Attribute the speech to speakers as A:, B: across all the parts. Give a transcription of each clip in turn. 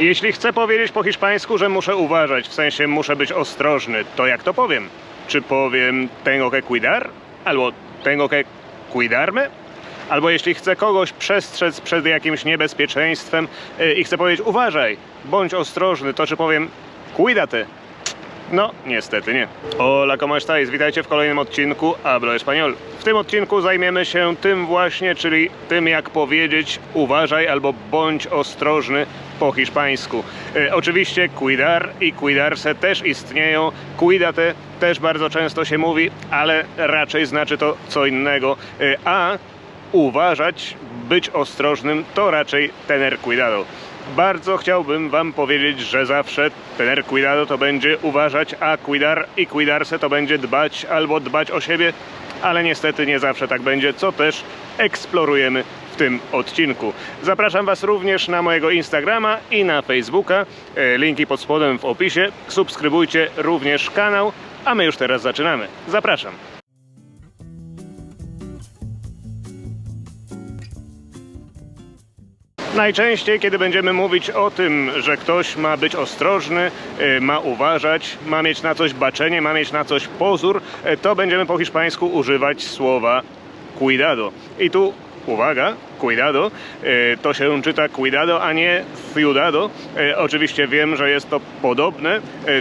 A: Jeśli chcę powiedzieć po hiszpańsku, że muszę uważać, w sensie muszę być ostrożny, to jak to powiem? Czy powiem tengo que cuidar? Albo tengo que cuidarme? Albo jeśli chcę kogoś przestrzec przed jakimś niebezpieczeństwem yy, i chcę powiedzieć uważaj, bądź ostrożny, to czy powiem cuídate? No, niestety nie. Hola, ¿cómo estáis? Witajcie w kolejnym odcinku Hablo Español. W tym odcinku zajmiemy się tym właśnie, czyli tym jak powiedzieć uważaj albo bądź ostrożny po hiszpańsku. E, oczywiście cuidar i cuidarse też istnieją. Cuídate też bardzo często się mówi, ale raczej znaczy to co innego. E, a uważać, być ostrożnym to raczej tener cuidado. Bardzo chciałbym Wam powiedzieć, że zawsze tener cuidado to będzie uważać, a cuidar i cuidarse to będzie dbać albo dbać o siebie, ale niestety nie zawsze tak będzie, co też eksplorujemy w tym odcinku. Zapraszam Was również na mojego Instagrama i na Facebooka. E, Linki pod spodem w opisie. Subskrybujcie również kanał, a my już teraz zaczynamy. Zapraszam. Najczęściej, kiedy będziemy mówić o tym, że ktoś ma być ostrożny, y, ma uważać, ma mieć na coś baczenie, ma mieć na coś pozór, y, to będziemy po hiszpańsku używać słowa cuidado. I tu uwaga, cuidado, y, to się czyta cuidado, a nie ciudado. Oczywiście wiem, że jest to podobne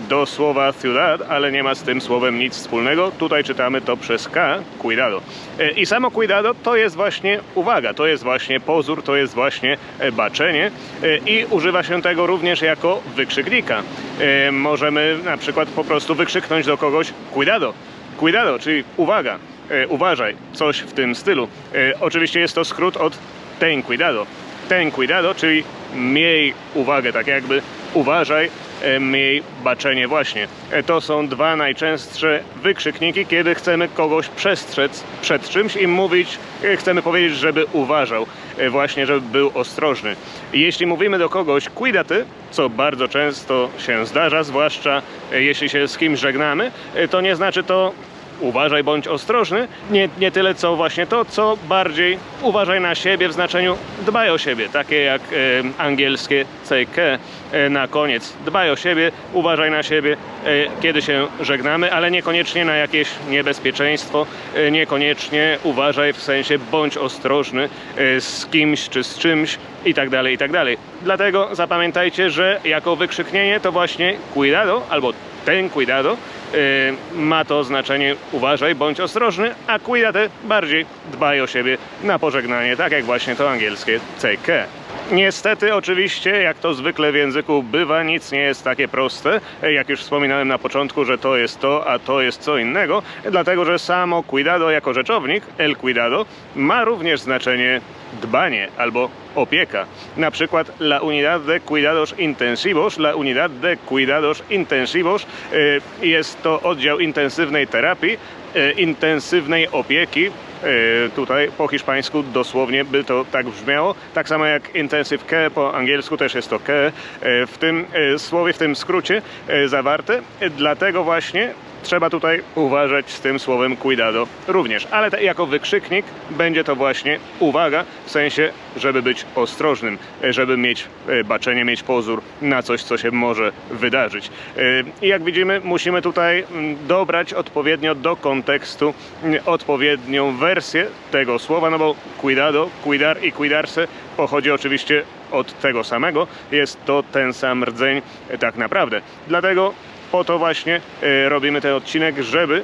A: do słowa ciudad, ale nie ma z tym słowem nic wspólnego. Tutaj czytamy to przez K, cuidado. I samo cuidado to jest właśnie uwaga, to jest właśnie pozór, to jest właśnie e, baczenie e, i używa się tego również jako wykrzyknika. E, Możemy na przykład po prostu wykrzyknąć do kogoś cuidado, cuidado, czyli uwaga, uważaj, coś w tym stylu. Oczywiście jest to skrót od ten cuidado. Ten cuidado, czyli miej uwagę, tak jakby uważaj, e, miej baczenie właśnie. E, To są dwa najczęstsze wykrzykniki, kiedy chcemy kogoś przestrzec przed czymś i mówić, e, chcemy powiedzieć, żeby uważał, e, właśnie, żeby był ostrożny. Jeśli mówimy do kogoś cuídate, co bardzo często się zdarza, zwłaszcza e, jeśli się z kimś żegnamy, e, to nie znaczy to uważaj bądź ostrożny. Nie, nie tyle co właśnie to, co bardziej uważaj na siebie w znaczeniu dbaj o siebie, takie jak e, angielskie take e, na koniec. Dbaj o siebie, uważaj na siebie, e, kiedy się żegnamy, ale niekoniecznie na jakieś niebezpieczeństwo, e, niekoniecznie uważaj w sensie bądź ostrożny e, z kimś czy z czymś i tak dalej, i tak dalej. Dlatego zapamiętajcie, że jako wykrzyknienie to właśnie cuidado albo ten cuidado y, ma to znaczenie uważaj, bądź ostrożny, a cuídate bardziej dbaj o siebie na pożegnanie, tak jak właśnie to angielskie CK. Niestety, oczywiście, jak to zwykle w języku bywa, nic nie jest takie proste. Jak już wspominałem na początku, że to jest to, a to jest co innego, dlatego że samo cuidado jako rzeczownik, el cuidado, ma również znaczenie dbanie albo opieka. Na przykład la unidad de cuidados intensivos, la unidad de cuidados intensivos y, jest to oddział intensywnej terapii, y, intensywnej opieki. Y, Tutaj po hiszpańsku dosłownie by to tak brzmiało. Tak samo jak intensive care po angielsku też jest to care. Y, W tym y, słowie, w tym skrócie y, zawarte. Y, Dlatego właśnie trzeba tutaj uważać z tym słowem cuidado również. Ale te, jako wykrzyknik będzie to właśnie uwaga, w sensie, żeby być ostrożnym, żeby mieć e, baczenie, mieć pozór na coś, co się może wydarzyć. E, I jak widzimy, musimy tutaj mm, dobrać odpowiednio do kontekstu mm, odpowiednią wersję tego słowa, no bo cuidado, cuidar i cuidarse pochodzi oczywiście od tego samego. Jest to ten sam rdzeń e, tak naprawdę. Dlatego po to właśnie e, robimy ten odcinek, żeby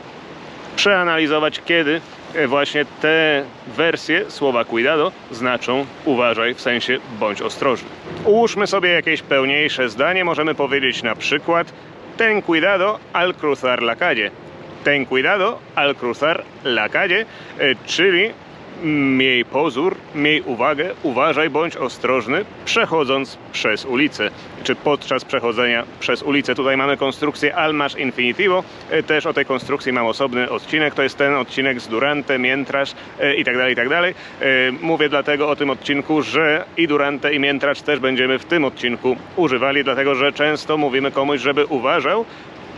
A: przeanalizować, kiedy e, właśnie te wersje słowa cuidado znaczą uważaj, w sensie bądź ostrożny. Ułóżmy sobie jakieś pełniejsze zdanie. Możemy powiedzieć na przykład ten cuidado al cruzar la calle. Ten cuidado al cruzar la calle, e, czyli miej pozór, miej uwagę, uważaj bądź ostrożny przechodząc przez ulicę, czy podczas przechodzenia przez ulicę. Tutaj mamy konstrukcję al masz infinitivo, E, też o tej konstrukcji mam osobny odcinek, to jest ten odcinek z durante, mientras e, i tak dalej, i tak dalej. E, Mówię dlatego o tym odcinku, że i durante i mientras też będziemy w tym odcinku używali, dlatego że często mówimy komuś, żeby uważał,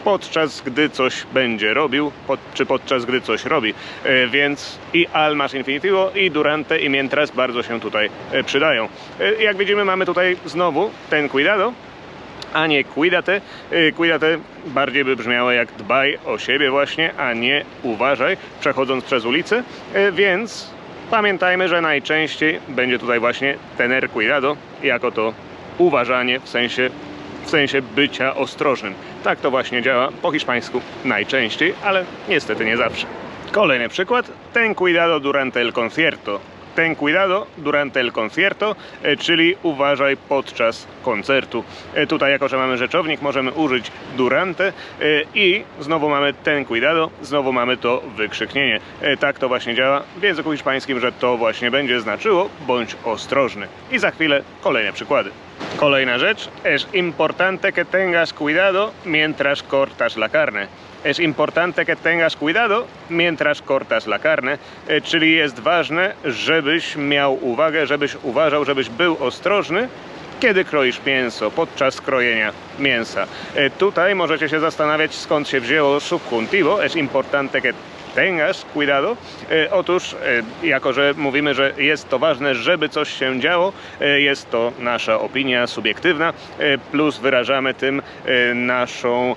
A: podczas gdy coś będzie robił, pod, czy podczas gdy coś robi. E, więc i al masz infinitivo, i durante, i mientras bardzo się tutaj e, przydają. E, jak widzimy, mamy tutaj znowu ten cuidado, a nie cuídate. Y, Cuídate bardziej by brzmiało jak dbaj o siebie właśnie, a nie uważaj, przechodząc przez ulicę, Y, więc pamiętajmy, że najczęściej będzie tutaj właśnie tener cuidado, jako to uważanie w sensie, w sensie bycia ostrożnym. Tak to właśnie działa po hiszpańsku najczęściej, ale niestety nie zawsze. Kolejny przykład. Ten cuidado durante el concierto. Ten cuidado durante el concierto, e, czyli uważaj podczas koncertu. E, Tutaj, jako że mamy rzeczownik, możemy użyć durante e, i znowu mamy ten cuidado, znowu mamy to wykrzyknienie. Tak to właśnie działa w języku hiszpańskim, że to właśnie będzie znaczyło bądź ostrożny. I za chwilę kolejne przykłady. Kolejna rzecz. Es importante que tengas cuidado mientras cortas la carne. Es importante que tengas cuidado mientras cortas la carne, e, czyli jest ważne, żebyś miał uwagę, żebyś uważał, żebyś był ostrożny, kiedy kroisz mięso, podczas krojenia mięsa. E, Tutaj możecie się zastanawiać, skąd się wzięło subjuntivo. Es importante que tengas cuidado. E, Otóż, e, jako że mówimy, że jest to ważne, żeby coś się działo, e, jest to nasza opinia subiektywna, plus wyrażamy tym naszą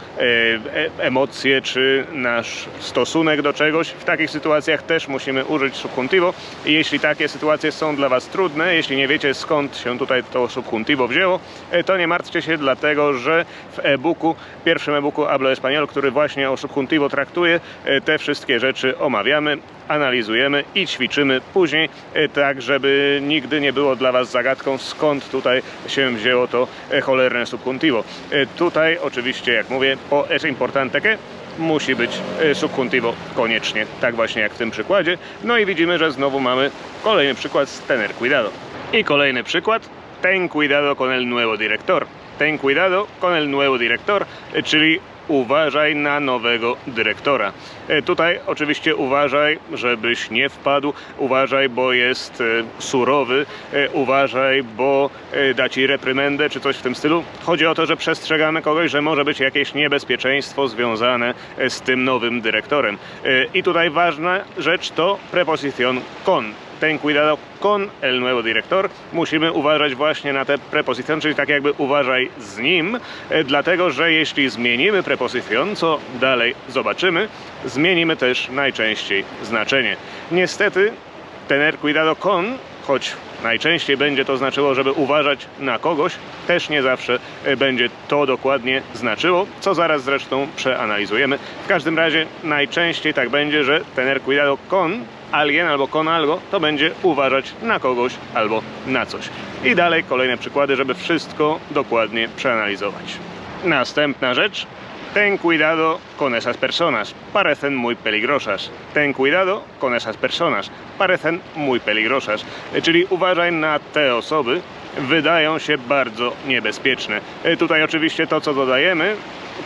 A: emocję czy nasz stosunek do czegoś. W takich sytuacjach też musimy użyć subjuntivo. Jeśli takie sytuacje są dla Was trudne, jeśli nie wiecie skąd się tutaj to subjuntivo wzięło, to nie martwcie się, dlatego że w e-booku, pierwszym e-booku Hablo Español, który właśnie o subjuntivo traktuje, te wszystkie rzeczy omawiamy, analizujemy i ćwiczymy później, e, tak żeby nigdy nie było dla Was zagadką, skąd tutaj się wzięło to e, cholerne subjuntivo. E, Tutaj oczywiście, jak mówię, po es importante que musi być subjuntivo koniecznie, tak właśnie jak w tym przykładzie. No i widzimy, że znowu mamy kolejny przykład z tener cuidado. I kolejny przykład, ten cuidado con el nuevo director. Ten cuidado con el nuevo director, czyli uważaj na nowego dyrektora. E, Tutaj oczywiście uważaj, żebyś nie wpadł, uważaj, bo jest e, surowy, e, uważaj, bo da ci reprymendę czy coś w tym stylu. Chodzi o to, że przestrzegamy kogoś, że może być jakieś niebezpieczeństwo związane z tym nowym dyrektorem. I tutaj ważna rzecz to preposición con ten cuidado con el nuevo director. Musimy uważać właśnie na te prepozycjon, czyli tak jakby uważaj z nim, e, dlatego że jeśli zmienimy prepozycjon, co dalej zobaczymy, zmienimy też najczęściej znaczenie. Niestety tener cuidado con, choć najczęściej będzie to znaczyło, żeby uważać na kogoś, też nie zawsze e, będzie to dokładnie znaczyło, co zaraz zresztą przeanalizujemy. W każdym razie najczęściej tak będzie, że tener cuidado con alguien albo con algo, to będzie uważać na kogoś albo na coś. I dalej kolejne przykłady, żeby wszystko dokładnie przeanalizować. Następna rzecz. Ten cuidado con esas personas, parecen muy peligrosas. Ten cuidado con esas personas, parecen muy peligrosas. Czyli uważaj na te osoby, wydają się bardzo niebezpieczne. E, Tutaj oczywiście to, co dodajemy,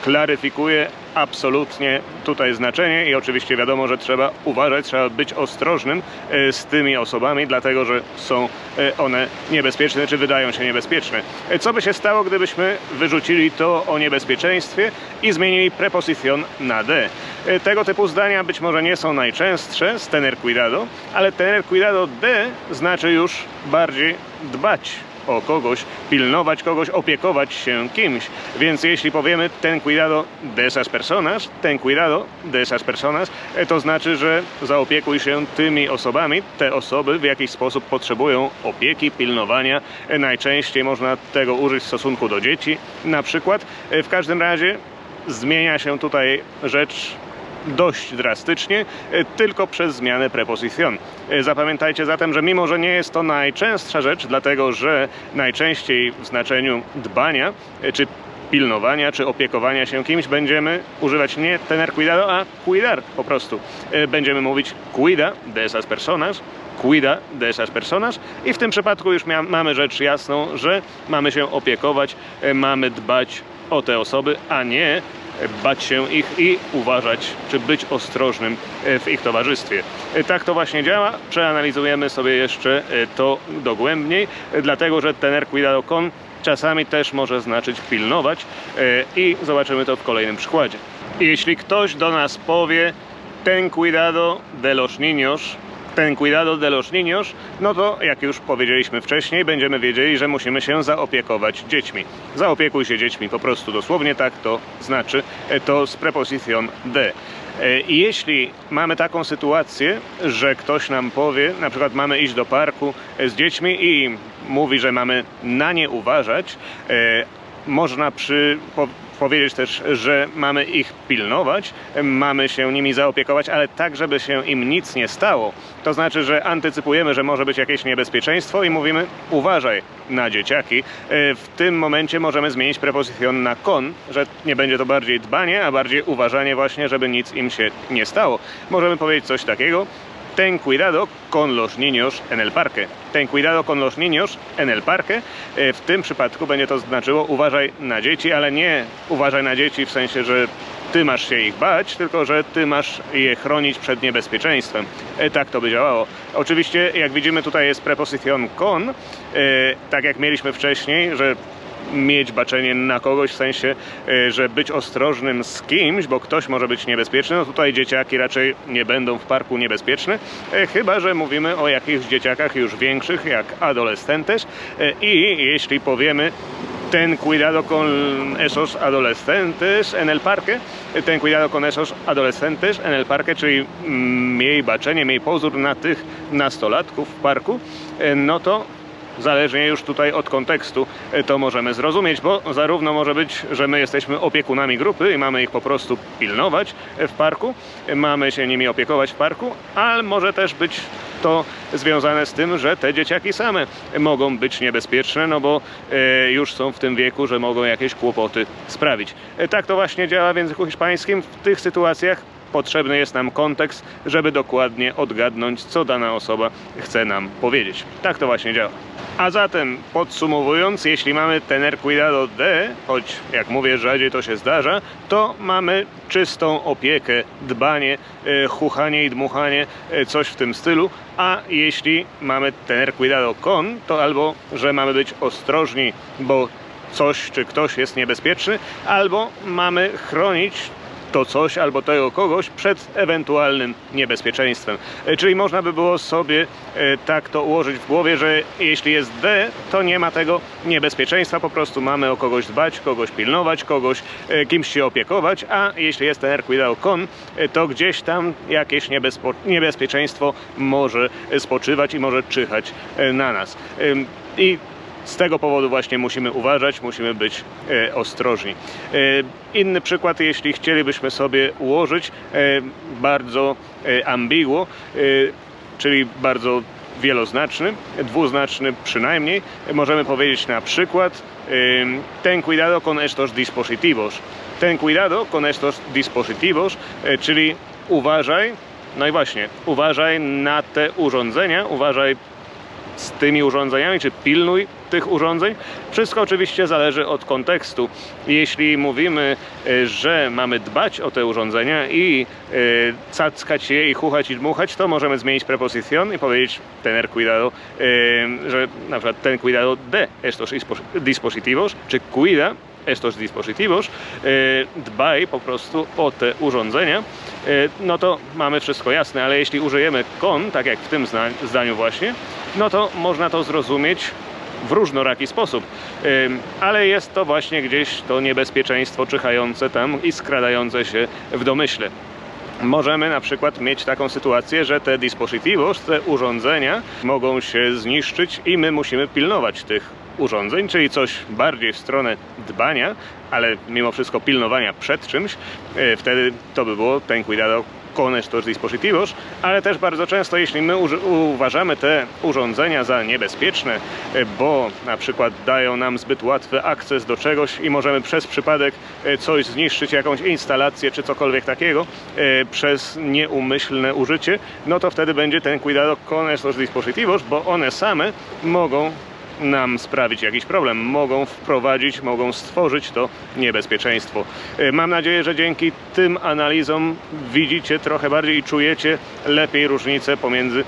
A: klaryfikuje absolutnie tutaj znaczenie i oczywiście wiadomo, że trzeba uważać, trzeba być ostrożnym e, z tymi osobami, dlatego że są e, one niebezpieczne, czy wydają się niebezpieczne. E, Co by się stało, gdybyśmy wyrzucili to o niebezpieczeństwie i zmienili prepozycjon na D? Tego typu zdania być może nie są najczęstsze z tener cuidado, ale tener cuidado D znaczy już bardziej dbać o kogoś, pilnować kogoś, opiekować się kimś. Więc jeśli powiemy ten cuidado de esas personas, ten cuidado de esas personas, e, to znaczy, że zaopiekuj się tymi osobami. Te osoby w jakiś sposób potrzebują opieki, pilnowania. E, Najczęściej można tego użyć w stosunku do dzieci na przykład. E, W każdym razie zmienia się tutaj rzecz dość drastycznie, e, tylko przez zmianę prepozycjon. E, Zapamiętajcie zatem, że mimo, że nie jest to najczęstsza rzecz, dlatego że najczęściej w znaczeniu dbania, e, czy pilnowania, czy opiekowania się kimś będziemy używać nie tener cuidado, a cuidar po prostu. Będziemy mówić cuida de esas personas, cuida de esas personas i w tym przypadku już mamy rzecz jasną, że mamy się opiekować, mamy dbać o te osoby, a nie bać się ich i uważać, czy być ostrożnym e, w ich towarzystwie. E, Tak to właśnie działa. Przeanalizujemy sobie jeszcze e, to dogłębniej, dlatego że tener cuidado con czasami też może znaczyć pilnować i zobaczymy to w kolejnym przykładzie. Jeśli ktoś do nas powie ten cuidado de los niños, ten cuidado de los niños, no to jak już powiedzieliśmy wcześniej, będziemy wiedzieli, że musimy się zaopiekować dziećmi. Zaopiekuj się dziećmi, po prostu dosłownie tak to znaczy, e, to z prepozycją de. I jeśli mamy taką sytuację, że ktoś nam powie, na przykład mamy iść do parku e, z dziećmi i mówi, że mamy na nie uważać, e, można przy, po, powiedzieć też, że mamy ich pilnować, mamy się nimi zaopiekować, ale tak, żeby się im nic nie stało. To znaczy, że antycypujemy, że może być jakieś niebezpieczeństwo i mówimy uważaj na dzieciaki. E, W tym momencie możemy zmienić prepozycję na con, że nie będzie to bardziej dbanie, a bardziej uważanie właśnie, żeby nic im się nie stało. Możemy powiedzieć coś takiego, ten cuidado con los niños en el parque. Ten cuidado con los niños en el parque. E, W tym przypadku będzie to znaczyło uważaj na dzieci, ale nie uważaj na dzieci w sensie, że ty masz się ich bać, tylko że ty masz je chronić przed niebezpieczeństwem. E, Tak to by działało. Oczywiście, jak widzimy, tutaj jest prepozycjon con, e, tak jak mieliśmy wcześniej, że mieć baczenie na kogoś, w sensie, e, że być ostrożnym z kimś, bo ktoś może być niebezpieczny. No tutaj dzieciaki raczej nie będą w parku niebezpieczne, e, chyba że mówimy o jakichś dzieciakach już większych, jak adolescentes. E, I jeśli powiemy ten cuidado con esos adolescentes en el parque, ten cuidado con esos adolescentes en el parque, czyli mm, miej baczenie, miej pozór na tych nastolatków w parku, e, no to zależnie już tutaj od kontekstu e, to możemy zrozumieć, bo zarówno może być, że my jesteśmy opiekunami grupy i mamy ich po prostu pilnować w parku, e, mamy się nimi opiekować w parku, ale może też być to związane z tym, że te dzieciaki same mogą być niebezpieczne, no bo e, już są w tym wieku, że mogą jakieś kłopoty sprawić. E, tak to właśnie działa w języku hiszpańskim. W tych sytuacjach potrzebny jest nam kontekst, żeby dokładnie odgadnąć, co dana osoba chce nam powiedzieć. Tak to właśnie działa. A zatem, podsumowując, jeśli mamy tener cuidado de, choć jak mówię, rzadziej to się zdarza, to mamy czystą opiekę, dbanie, e, chuchanie i dmuchanie, e, coś w tym stylu. A jeśli mamy tener cuidado con, to albo, że mamy być ostrożni, bo coś czy ktoś jest niebezpieczny, albo mamy chronić to coś albo tego kogoś przed ewentualnym niebezpieczeństwem. E, Czyli można by było sobie e, tak to ułożyć w głowie, że jeśli jest D, to nie ma tego niebezpieczeństwa, po prostu mamy o kogoś dbać, kogoś pilnować, kogoś e, kimś się opiekować, a jeśli jest tener cuidado con, to gdzieś tam jakieś niebezpo- niebezpieczeństwo może spoczywać i może czyhać na nas. I z tego powodu właśnie musimy uważać, musimy być e, ostrożni. E, inny przykład, jeśli chcielibyśmy sobie ułożyć e, bardzo ambiguo, e, czyli bardzo wieloznaczny, dwuznaczny przynajmniej, możemy powiedzieć na przykład ten cuidado con estos dispositivos. Ten cuidado con estos dispositivos, czyli uważaj, no i właśnie, uważaj na te urządzenia, uważaj z tymi urządzeniami, czy pilnuj tych urządzeń. Wszystko oczywiście zależy od kontekstu. Jeśli mówimy, e, że mamy dbać o te urządzenia i e, cackać je i chuchać i dmuchać, to możemy zmienić prepozycjon i powiedzieć tener cuidado, e, że na przykład ten cuidado de estos dispo- dispositivos, czy cuida estos dispositivos, dbaj po prostu o te urządzenia, no to mamy wszystko jasne, ale jeśli użyjemy kon, tak jak w tym zdaniu właśnie, no to można to zrozumieć w różnoraki sposób. Ale jest to właśnie gdzieś to niebezpieczeństwo czyhające tam i skradające się w domyśle. Możemy na przykład mieć taką sytuację, że te dispositivos, te urządzenia mogą się zniszczyć i my musimy pilnować tych urządzeń, czyli coś bardziej w stronę dbania, ale mimo wszystko pilnowania przed czymś. E, Wtedy to by było ten cuidado con estos dispositivos, ale też bardzo często, jeśli my uważamy te urządzenia za niebezpieczne, e, bo na przykład dają nam zbyt łatwy akces do czegoś i możemy przez przypadek e, coś zniszczyć, jakąś instalację czy cokolwiek takiego e, przez nieumyślne użycie, no to wtedy będzie ten cuidado con estos dispositivos, bo one same mogą nam sprawić jakiś problem, mogą wprowadzić, mogą stworzyć to niebezpieczeństwo. E, Mam nadzieję, że dzięki tym analizom widzicie trochę bardziej i czujecie lepiej różnicę pomiędzy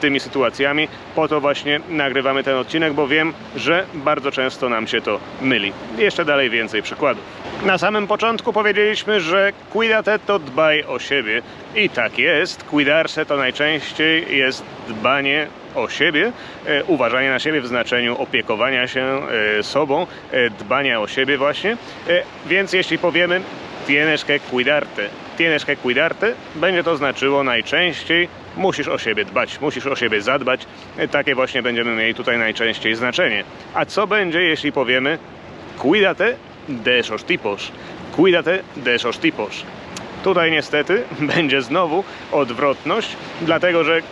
A: tymi sytuacjami. Po to właśnie nagrywamy ten odcinek, bo wiem, że bardzo często nam się to myli. Jeszcze dalej więcej przykładów. Na samym początku powiedzieliśmy, że cuidate to dbaj o siebie. I tak jest. Cuidarse to najczęściej jest dbanie o siebie, e, uważanie na siebie w znaczeniu opiekowania się e, sobą, e, dbania o siebie właśnie. E, więc jeśli powiemy tienes que cuidarte, tienes que cuidarte, będzie to znaczyło najczęściej musisz o siebie dbać, musisz o siebie zadbać. Takie właśnie będziemy mieli tutaj najczęściej znaczenie. A co będzie, jeśli powiemy cuídate de esos tipos, cuídate de esos tipos. Tutaj niestety będzie znowu odwrotność, dlatego że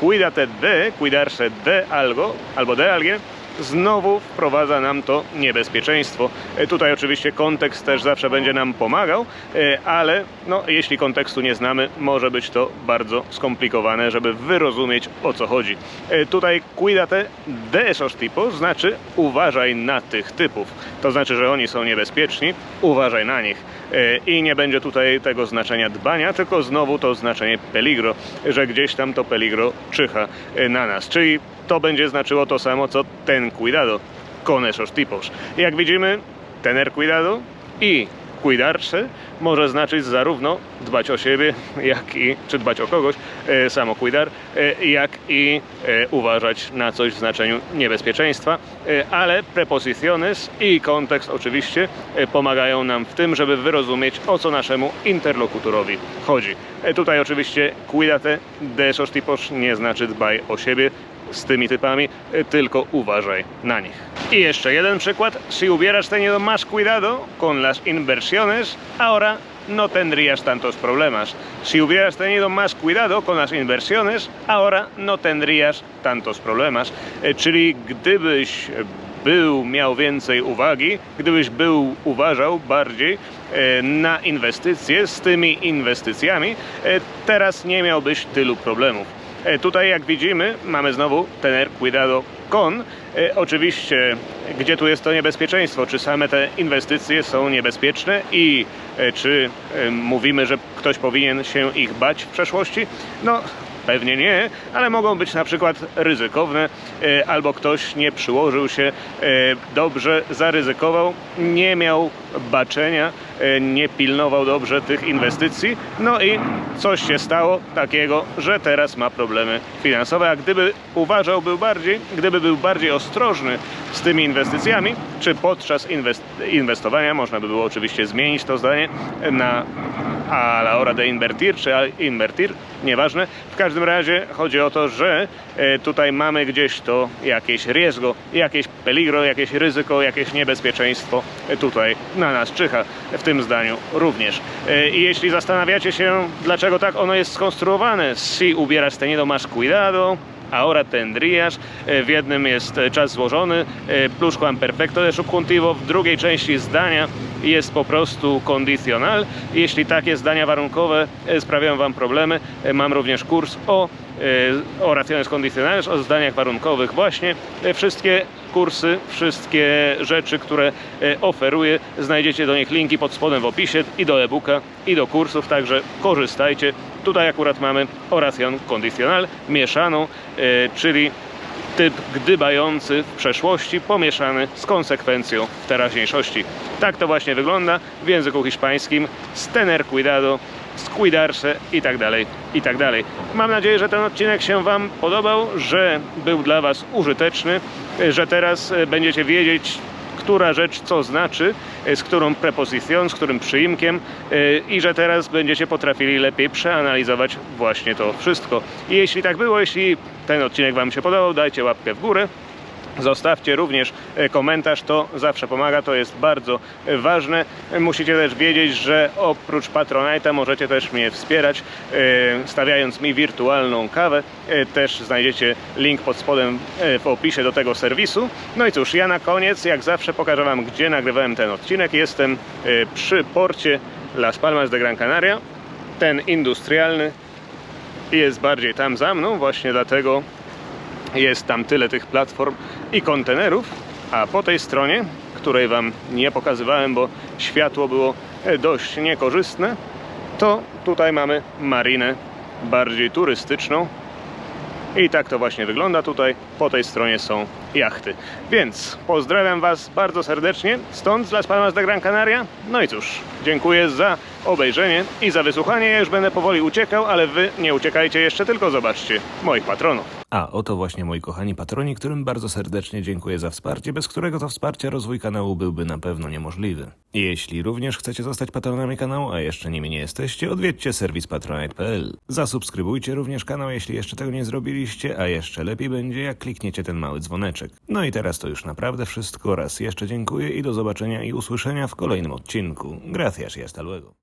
A: cuídate de, cuidarse de algo albo de alguien znowu wprowadza nam to niebezpieczeństwo. E, Tutaj oczywiście kontekst też zawsze będzie nam pomagał, e, ale no, jeśli kontekstu nie znamy, może być to bardzo skomplikowane, żeby wyrozumieć o co chodzi. E, Tutaj cuídate de esos tipos znaczy uważaj na tych typów. To znaczy, że oni są niebezpieczni, uważaj na nich. I nie będzie tutaj tego znaczenia dbania, tylko znowu to znaczenie peligro, że gdzieś tam to peligro czyha na nas. Czyli to będzie znaczyło to samo, co ten cuidado con esos tipos. Jak widzimy, tener cuidado i cuidarse może znaczyć zarówno dbać o siebie, jak i, czy dbać o kogoś, e, samo cuidar, e, jak i e, uważać na coś w znaczeniu niebezpieczeństwa, e, ale preposiciones i kontekst oczywiście e, pomagają nam w tym, żeby wyrozumieć o co naszemu interlokutorowi chodzi. E, tutaj oczywiście cuídate de esos tipos nie znaczy dbaj o siebie, z tymi typami, y, tylko uważaj na nich. I jeszcze jeden przykład. Si hubieras tenido más cuidado con las inversiones, ahora no tendrías tantos problemas. Si hubieras tenido más cuidado con las inversiones, ahora no tendrías tantos problemas. E, Czyli gdybyś był, miał więcej uwagi, gdybyś był, uważał bardziej e, na inwestycje z tymi inwestycjami, e, teraz nie miałbyś tylu problemów. E, Tutaj jak widzimy mamy znowu tener cuidado con. E, Oczywiście gdzie tu jest to niebezpieczeństwo? Czy same te inwestycje są niebezpieczne i e, czy mówimy, że ktoś powinien się ich bać w przeszłości? No Pewnie nie, ale mogą być na przykład ryzykowne, e, albo ktoś nie przyłożył się e, dobrze, zaryzykował, nie miał baczenia, e, nie pilnował dobrze tych inwestycji, no i coś się stało takiego, że teraz ma problemy finansowe, a gdyby uważał był bardziej, gdyby był bardziej ostrożny z tymi inwestycjami, czy podczas inwest- inwestowania, można by było oczywiście zmienić to zdanie na a la hora de invertir, czy invertir, nieważne. W każdym razie chodzi o to, że e, tutaj mamy gdzieś to jakieś riesgo, jakieś peligro, jakieś ryzyko, jakieś niebezpieczeństwo e, tutaj na nas czyha w tym zdaniu również. E, I jeśli zastanawiacie się, dlaczego tak ono jest skonstruowane, si hubieras tenido más cuidado, ahora tendrías. E, W jednym jest e, czas złożony, e, pluscuamperfecto de subjuntivo, w drugiej części zdania jest po prostu kondicional. Jeśli takie zdania warunkowe sprawiają Wam problemy, mam również kurs o oraciones condicionales, o zdaniach warunkowych właśnie. Wszystkie kursy, wszystkie rzeczy, które e, oferuję, znajdziecie do nich linki pod spodem w opisie i do e-booka i do kursów, także korzystajcie. Tutaj akurat mamy oración condicional mieszaną, e, czyli typ gdybający w przeszłości pomieszany z konsekwencją w teraźniejszości. Tak to właśnie wygląda w języku hiszpańskim z tener cuidado, z cuidarse i tak dalej, i tak dalej. Mam nadzieję, że ten odcinek się Wam podobał, że był dla Was użyteczny, że teraz e, będziecie wiedzieć, która rzecz co znaczy, e, z którą prepozycją, z którym przyimkiem e, i że teraz będziecie potrafili lepiej przeanalizować właśnie to wszystko. I jeśli tak było, jeśli ten odcinek Wam się podobał, dajcie łapkę w górę. Zostawcie również e, komentarz, to zawsze pomaga, to jest bardzo e, ważne. Musicie też wiedzieć, że oprócz Patronite'a możecie też mnie wspierać, e, stawiając mi wirtualną kawę. E, Też znajdziecie link pod spodem e, w opisie do tego serwisu. No i cóż, ja na koniec, jak zawsze, pokażę Wam, gdzie nagrywałem ten odcinek. Jestem e, przy porcie Las Palmas de Gran Canaria. Ten industrialny jest bardziej tam za mną, właśnie dlatego jest tam tyle tych platform i kontenerów, a po tej stronie, której Wam nie pokazywałem, bo światło było dość niekorzystne, to tutaj mamy marinę bardziej turystyczną. I tak to właśnie wygląda tutaj. Po tej stronie są jachty. Więc pozdrawiam Was bardzo serdecznie. Stąd z Las Palmas de Gran Canaria. No i cóż, dziękuję za obejrzenie i za wysłuchanie. Ja już będę powoli uciekał, ale Wy nie uciekajcie jeszcze, tylko zobaczcie moich patronów.
B: A oto właśnie moi kochani patroni, którym bardzo serdecznie dziękuję za wsparcie, bez którego to wsparcia rozwój kanału byłby na pewno niemożliwy. Jeśli również chcecie zostać patronami kanału, a jeszcze nimi nie jesteście, odwiedźcie serwis patronite.pl. Zasubskrybujcie również kanał, jeśli jeszcze tego nie zrobiliście, a jeszcze lepiej będzie, jak klikniecie ten mały dzwoneczek. No i teraz to już naprawdę wszystko. Raz jeszcze dziękuję i do zobaczenia i usłyszenia w kolejnym odcinku. Gracias y hasta luego.